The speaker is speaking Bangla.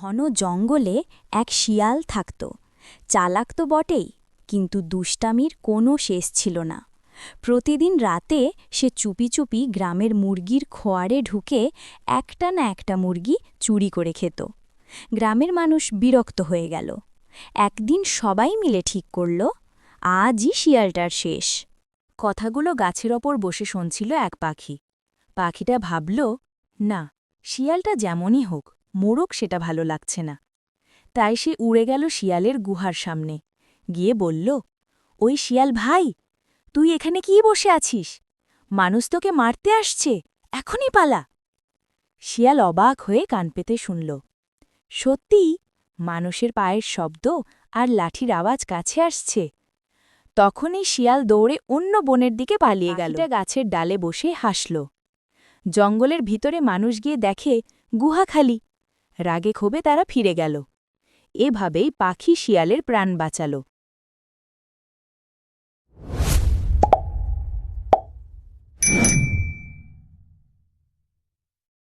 ঘন জঙ্গলে এক শিয়াল থাকত। চালাক তো বটেই, কিন্তু দুষ্টামির কোনো শেষ ছিল না। প্রতিদিন রাতে সে চুপি চুপি গ্রামের মুরগির খোয়ারে ঢুকে একটা না একটা মুরগি চুরি করে খেত। গ্রামের মানুষ বিরক্ত হয়ে গেল। একদিন সবাই মিলে ঠিক করল, আজই শিয়ালটার শেষ। কথাগুলো গাছের ওপর বসে শুনছিল এক পাখি। পাখিটা ভাবল, না, শিয়ালটা যেমনই হোক মোরক সেটা ভালো লাগছে না। তাই সে উড়ে গেল শিয়ালের গুহার সামনে। গিয়ে বলল, ওই শিয়াল ভাই, তুই এখানে কি বসে আছিস? মানুষ তোকে মারতে আসছে, এখনই পালা। শিয়াল অবাক হয়ে কান পেতে শুনল। সত্যিই, মানুষের পায়ের শব্দ আর লাঠির আওয়াজ কাছে আসছে। তখনই শিয়াল দৌড়ে অন্য বনের দিকে পালিয়ে গেল। গাছের ডালে বসে হাসল। জঙ্গলের ভিতরে মানুষ গিয়ে দেখে, গুহা খালি রাগে ক্ষোভে তারা ফিরে গেল। এভাবেই পাখি শিয়ালের প্রাণ বাঁচাল।